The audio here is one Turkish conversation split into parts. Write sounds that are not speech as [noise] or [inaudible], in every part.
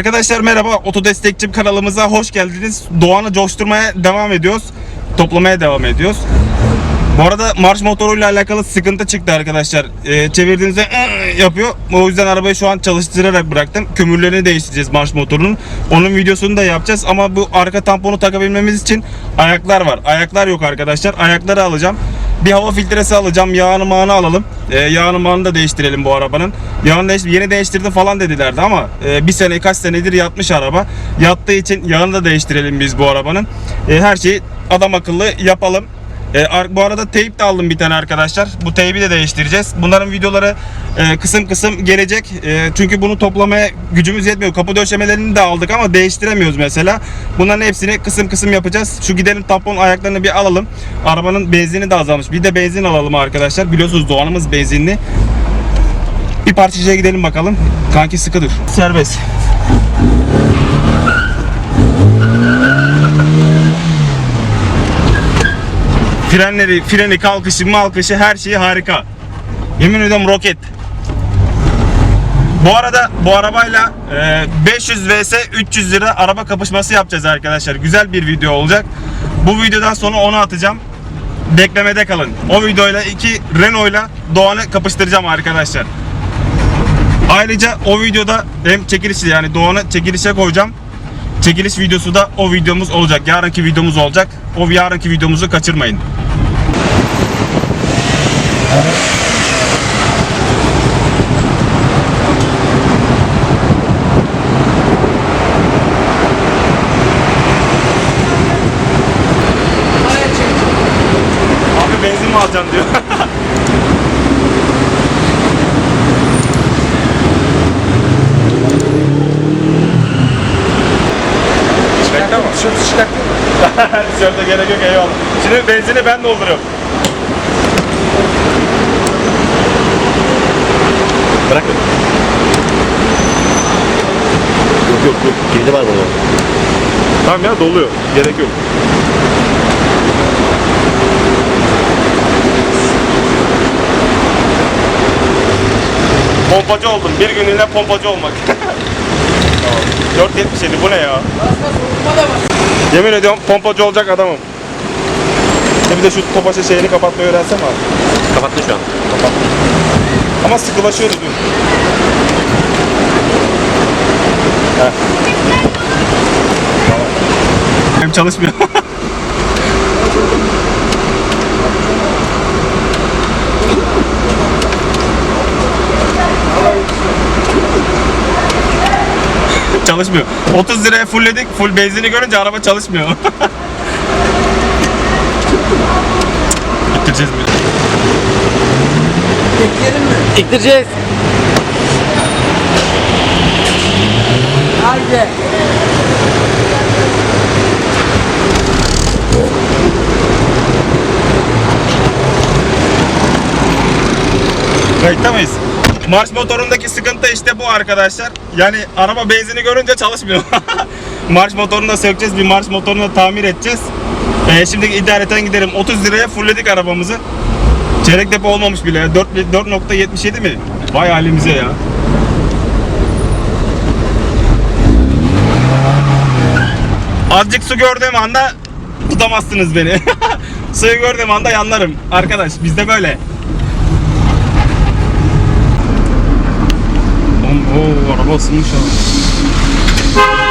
Arkadaşlar merhaba, Otodestekçim kanalımıza hoş geldiniz. Doğan'ı coşturmaya devam ediyoruz. Toplamaya devam ediyoruz. Bu arada marş motoruyla alakalı sıkıntı çıktı arkadaşlar. Ee, çevirdiğinizde "ıı" yapıyor. O yüzden arabayı şu an çalıştırarak bıraktım. Kömürlerini değiştireceğiz marş motorunun. Onun videosunu da yapacağız ama bu arka tamponu takabilmemiz için ayaklar var. Ayaklar yok arkadaşlar. Ayakları alacağım. Bir hava filtresi alacağım. Yağını mağını alalım. Ee, yağını mağını da değiştirelim bu arabanın. Yağını değiş yeni değiştirdim falan dedilerdi ama e, bir sene kaç senedir yatmış araba. Yattığı için yağını da değiştirelim biz bu arabanın. E, her şeyi adam akıllı yapalım. E, bu arada teyp de aldım bir tane arkadaşlar. Bu teybi de değiştireceğiz. Bunların videoları e, kısım kısım gelecek. E, çünkü bunu toplamaya gücümüz yetmiyor. Kapı döşemelerini de aldık ama değiştiremiyoruz mesela. Bunların hepsini kısım kısım yapacağız. Şu gidelim tampon ayaklarını bir alalım. Arabanın benzini de azalmış. Bir de benzin alalım arkadaşlar. Biliyorsunuz Doğan'ımız benzinli. Bir parçacıya gidelim bakalım. Kanki sıkı dur. Serbest. Frenleri, freni, kalkışı, malkışı her şeyi harika. Yemin ediyorum roket. Bu arada bu arabayla e, 500 vs 300 lira araba kapışması yapacağız arkadaşlar. Güzel bir video olacak. Bu videodan sonra onu atacağım. Beklemede kalın. O videoyla iki Renault'la Doğan'ı kapıştıracağım arkadaşlar. Ayrıca o videoda hem çekilişi yani Doğan'ı çekilişe koyacağım. Çekiliş videosu da o videomuz olacak. Yarınki videomuz olacak. O yarınki videomuzu kaçırmayın. Abi benzin mi alacaksın diyor. Bekle ama. Tişörtü çıkarttın. Tişörte gerek yok eyvallah. Şimdi benzini ben dolduruyorum. Bırakın. Yok yok yok. Girdi var burada. Tamam ya doluyor. Gerek yok. Pompacı oldum. Bir günlüğüne pompacı olmak. [laughs] 477 bu ne ya? Yemin ediyorum pompacı olacak adamım. Ya bir de şu topaşa şeyini kapatmayı öğrensem abi. Kapattın şu an. Ama sıkılaşıyordu dün. Heh. Benim çalışmıyor. [laughs] çalışmıyor. 30 liraya fullledik. Full benzini görünce araba çalışmıyor. [laughs] Bitireceğiz mi? Bekleyelim mi? İktireceğiz. Haydi. Kayıtta mıyız? Marş motorundaki sıkıntı işte bu arkadaşlar. Yani araba benzini görünce çalışmıyor. [laughs] marş motorunu da sökeceğiz. Bir marş motorunu da tamir edeceğiz. Ee, şimdi idareten gidelim. 30 liraya fullledik arabamızı. Çeyrek depo olmamış bile. 4 4.77 mi? Vay halimize ya. Azıcık su gördüğüm anda tutamazsınız beni. [laughs] Suyu gördüğüm anda yanlarım. Arkadaş bizde böyle. Oo, araba ısınmış abi.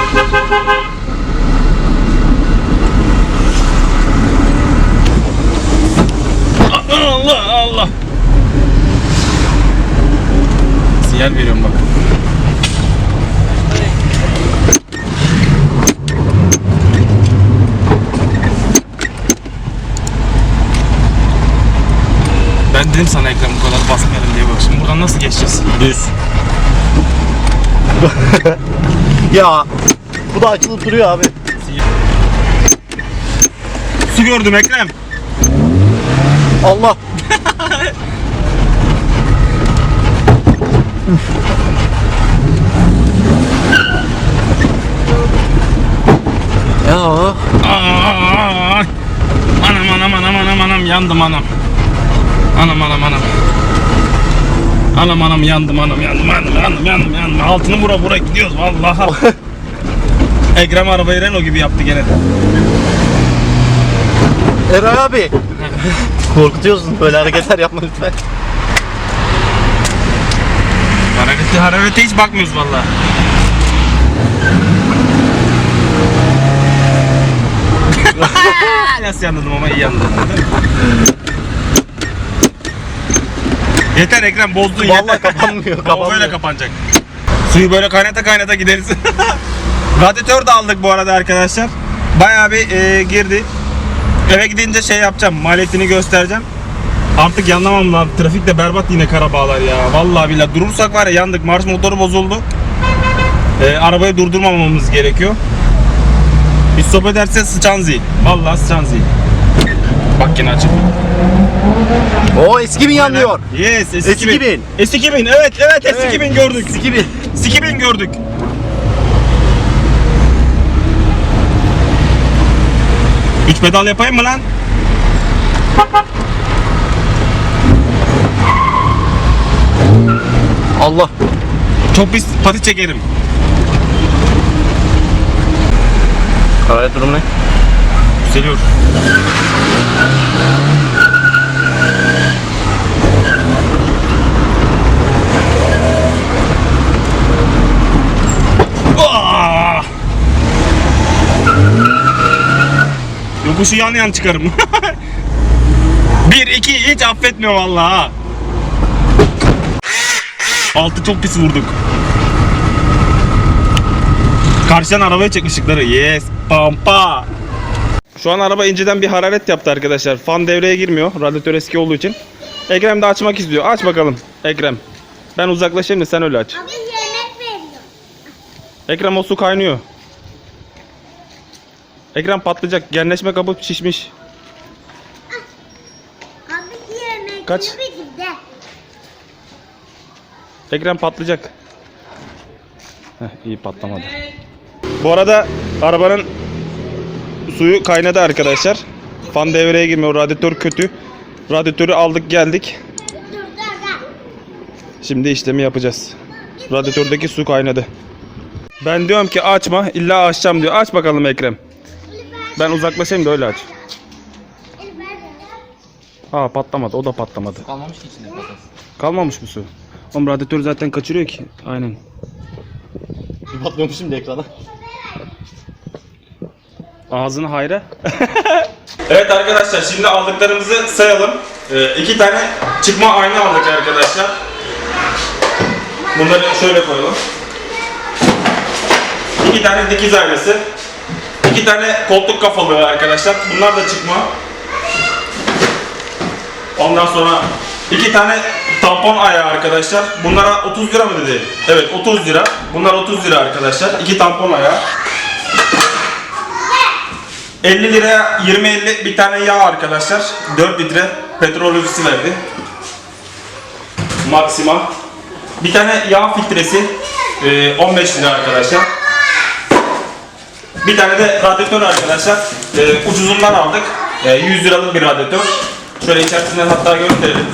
Allah Allah. Sinyal veriyorum bak. Ben dedim sana ekran bu kadar basmayalım diye bak şimdi buradan nasıl geçeceğiz? Düz. [laughs] ya. Bu da açılıp duruyor abi. Su gördüm Ekrem. Allah. Ya. Aa, anam anam anam anam anam yandım anam. Anam anam anam. Anam anam yandım anam yandım yandım yandım yandım yandım. Altını vura vura gidiyoruz vallahi. [laughs] Ekrem arabayı Renault gibi yaptı gene. Eray abi. Korkutuyorsun böyle hareketler yapma lütfen. Harekete harekete hiç bakmıyoruz vallahi. [laughs] Nasıl yanladım ama iyi mi? yeter Ekrem bozdun yeter. Vallahi kapanmıyor, O kapanmıyor. böyle kapanacak. Suyu böyle kaynata kaynata gideriz. [laughs] Radyatör de aldık bu arada arkadaşlar. Bayağı bir e, girdi. Eve gidince şey yapacağım. Maliyetini göstereceğim. Artık yanlamam lazım. Trafik de berbat yine Karabağlar ya. Vallahi billahi durursak var ya yandık. Marş motoru bozuldu. E, arabayı durdurmamamız gerekiyor. Hiç sohbet ederse sıçan zil. Vallahi sıçan zil. Bak yine açık. O eski mi yanlıyor? Yes, S2000. S2000 evet evet S2000 gördük. S2000. S2000 gördük. Üç pedal yapayım mı lan? Allah. Çok pis pati çekerim. Karalet durum ne? Yükseliyor. Ah! Yokuşu yan yan çıkarım. [laughs] 1 2 hiç affetmiyor vallahi. ha. Altı çok pis vurduk. Karşıdan arabaya çek ışıkları. Yes. Pampa. Şu an araba inceden bir hararet yaptı arkadaşlar. Fan devreye girmiyor. Radyatör eski olduğu için. Ekrem de açmak istiyor. Aç bakalım Ekrem. Ben uzaklaşayım da sen öyle aç. Abi yemek veriyor. Ekrem o su kaynıyor. Ekrem patlayacak. Genleşme kapı şişmiş. Abi yemek Kaç? Ekrem patlayacak. Heh, iyi patlamadı. Bu arada arabanın suyu kaynadı arkadaşlar. Fan devreye girmiyor. Radyatör kötü. Radyatörü aldık geldik. Şimdi işlemi yapacağız. Radyatördeki su kaynadı. Ben diyorum ki açma. illa açacağım diyor. Aç bakalım Ekrem. Ben uzaklaşayım da öyle aç. Aa patlamadı. O da patlamadı. Kalmamış ki içinde patates. Kalmamış mı su? Oğlum radyatör zaten kaçırıyor ki. Aynen. Bir patlıyormuş şimdi ekrana. Ağzını hayra. [laughs] evet arkadaşlar şimdi aldıklarımızı sayalım. Ee, iki tane çıkma ayna aldık arkadaşlar. Bunları şöyle koyalım. İki tane dikiz aynası. İki tane koltuk kafalığı arkadaşlar. Bunlar da çıkma. Ondan sonra iki tane tampon ayağı arkadaşlar. Bunlara 30 lira mı dedi? Evet 30 lira. Bunlar 30 lira arkadaşlar. İki tampon ayağı. 50 liraya 20-50 bir tane yağ arkadaşlar. 4 litre petrol ofisi verdi. Maxima. Bir tane yağ filtresi e, 15 lira arkadaşlar. Bir tane de radyatör arkadaşlar. E, ucuzundan aldık. E, 100 liralık bir radyatör. Şöyle içerisinden hatta gösterelim.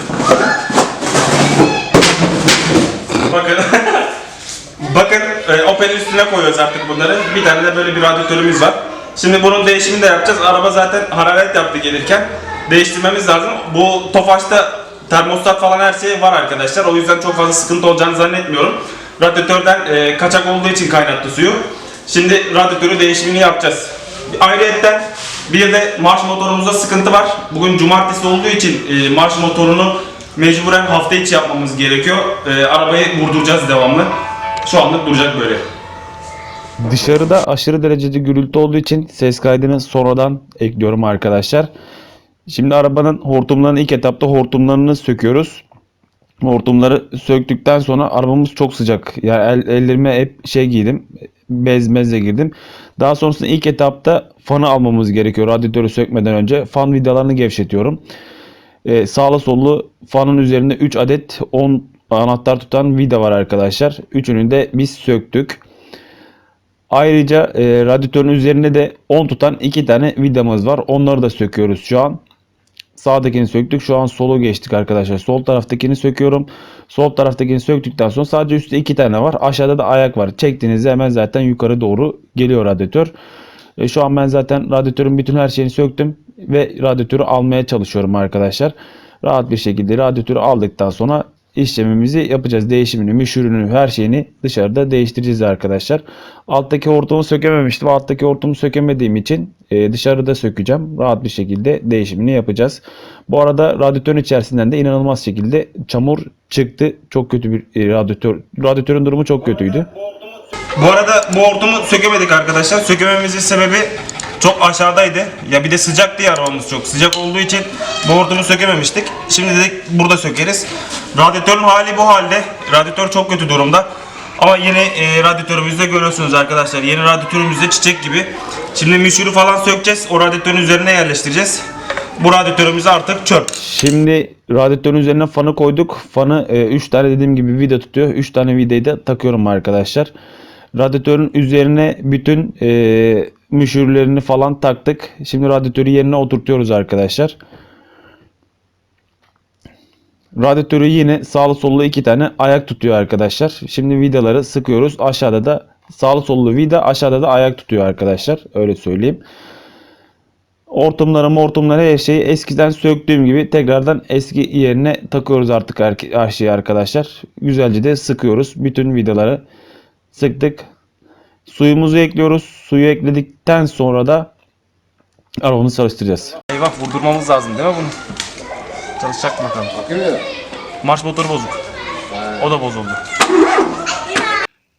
Opel'in üstüne koyuyoruz artık bunları. Bir tane de böyle bir radyatörümüz var. Şimdi bunun değişimini de yapacağız. Araba zaten hararet yaptı gelirken. Değiştirmemiz lazım. Bu Tofaş'ta termostat falan her şey var arkadaşlar. O yüzden çok fazla sıkıntı olacağını zannetmiyorum. Radyatörden e, kaçak olduğu için kaynattı suyu. Şimdi radyatörü değişimini yapacağız. Ayrıyetten bir de marş motorumuzda sıkıntı var. Bugün cumartesi olduğu için e, marş motorunu mecburen hafta içi yapmamız gerekiyor. E, arabayı vurduracağız devamlı. Şu anlık duracak böyle. Dışarıda aşırı derecede gürültü olduğu için ses kaydını sonradan ekliyorum arkadaşlar. Şimdi arabanın hortumlarını ilk etapta hortumlarını söküyoruz. Hortumları söktükten sonra arabamız çok sıcak. Yani el, ellerime hep şey giydim. Bez mezle girdim. Daha sonrasında ilk etapta fanı almamız gerekiyor. Radyatörü sökmeden önce fan vidalarını gevşetiyorum. Ee, sağlı sollu fanın üzerinde 3 adet 10 anahtar tutan vida var arkadaşlar. Üçünü de biz söktük. Ayrıca e, radyatörün üzerinde de 10 tutan iki tane vidamız var. Onları da söküyoruz şu an. sağdakini söktük. Şu an solu geçtik arkadaşlar. Sol taraftakini söküyorum. Sol taraftakini söktükten sonra sadece üstte iki tane var. Aşağıda da ayak var. Çektiğinizde hemen zaten yukarı doğru geliyor radyatör. E, şu an ben zaten radyatörün bütün her şeyini söktüm ve radyatörü almaya çalışıyorum arkadaşlar. Rahat bir şekilde radyatörü aldıktan sonra işlemimizi yapacağız. Değişimini, müşürünü, her şeyini dışarıda değiştireceğiz arkadaşlar. Alttaki hortumu sökememiştim. Alttaki hortumu sökemediğim için e, dışarıda sökeceğim. Rahat bir şekilde değişimini yapacağız. Bu arada radyatörün içerisinden de inanılmaz şekilde çamur çıktı. Çok kötü bir e, radyatör. Radyatörün durumu çok kötüydü. Bu arada bu hortumu sökemedik arkadaşlar. Sökememizin sebebi çok aşağıdaydı. Ya bir de sıcaktı ya arabamız çok. Sıcak olduğu için bu hortumu sökememiştik. Şimdi dedik burada sökeriz. Radyatörün hali bu halde. Radyatör çok kötü durumda. Ama yeni e, radyatörümüzde görüyorsunuz arkadaşlar. Yeni radyatörümüzde çiçek gibi. Şimdi mişürü falan sökeceğiz. O radyatörün üzerine yerleştireceğiz. Bu radyatörümüz artık çöp. Şimdi radyatörün üzerine fanı koyduk. Fanı 3 tane dediğim gibi vida tutuyor. 3 tane vidayı da takıyorum arkadaşlar. Radyatörün üzerine bütün e, müşürlerini falan taktık. Şimdi radyatörü yerine oturtuyoruz arkadaşlar. Radyatörü yine sağlı sollu iki tane ayak tutuyor arkadaşlar. Şimdi vidaları sıkıyoruz. Aşağıda da sağlı sollu vida aşağıda da ayak tutuyor arkadaşlar. Öyle söyleyeyim. Hortumları hortumları her şeyi eskiden söktüğüm gibi tekrardan eski yerine takıyoruz artık her şeyi arkadaşlar. Güzelce de sıkıyoruz. Bütün vidaları sıktık. Suyumuzu ekliyoruz. Suyu ekledikten sonra da arabamızı çalıştıracağız. Eyvah vurdurmamız lazım değil mi bunu? Çalışacak bakalım. Marş motoru bozuk. O da bozuldu.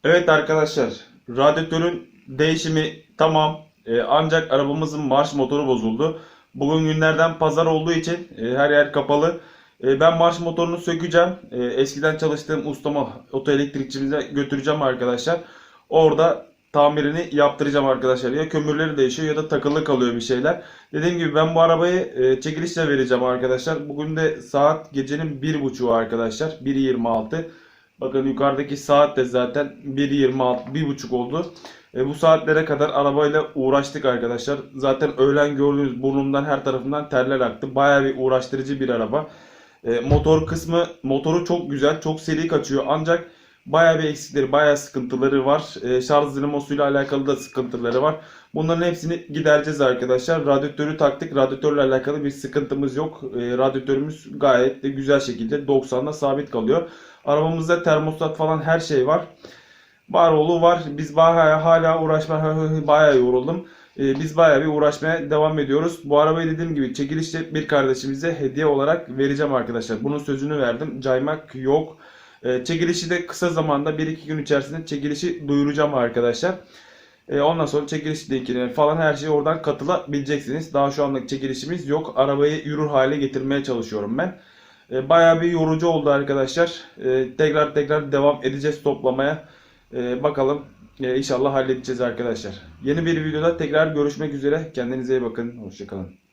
Evet arkadaşlar, radyatörün değişimi tamam. Ee, ancak arabamızın marş motoru bozuldu. Bugün günlerden pazar olduğu için e, her yer kapalı. E, ben marş motorunu sökeceğim. E, eskiden çalıştığım ustama, otoelektrikçimize götüreceğim arkadaşlar. Orada tamirini yaptıracağım arkadaşlar. Ya kömürleri değişiyor ya da takılı kalıyor bir şeyler. Dediğim gibi ben bu arabayı e, çekilişle vereceğim arkadaşlar. Bugün de saat gecenin 1.30'u arkadaşlar. 1.26. Bakın yukarıdaki saat de zaten 1.26, 1.30 oldu. E, bu saatlere kadar arabayla uğraştık arkadaşlar. Zaten öğlen gördüğünüz burnumdan her tarafından terler aktı. Bayağı bir uğraştırıcı bir araba. E, motor kısmı, motoru çok güzel, çok seri kaçıyor. Ancak bayağı bir eksikleri, bayağı sıkıntıları var. E, şarj dinamosuyla alakalı da sıkıntıları var. Bunların hepsini gidereceğiz arkadaşlar. Radyatörü taktık. Radyatörle alakalı bir sıkıntımız yok. E, radyatörümüz gayet de güzel şekilde 90'da sabit kalıyor. Arabamızda termostat falan her şey var. Var oğlu var. Biz bayağı hala uğraşma bayağı yoruldum. Ee, biz bayağı bir uğraşmaya devam ediyoruz. Bu arabayı dediğim gibi çekilişte bir kardeşimize hediye olarak vereceğim arkadaşlar. Bunun sözünü verdim. Caymak yok. Ee, çekilişi de kısa zamanda 1-2 gün içerisinde çekilişi duyuracağım arkadaşlar. Ee, ondan sonra çekiliş linkine falan her şeyi oradan katılabileceksiniz. Daha şu anlık çekilişimiz yok. Arabayı yürür hale getirmeye çalışıyorum ben. Ee, bayağı bir yorucu oldu arkadaşlar. Tekrar tekrar devam edeceğiz toplamaya. Bakalım Ee, inşallah halledeceğiz arkadaşlar. Yeni bir videoda tekrar görüşmek üzere. Kendinize iyi bakın. Hoşçakalın.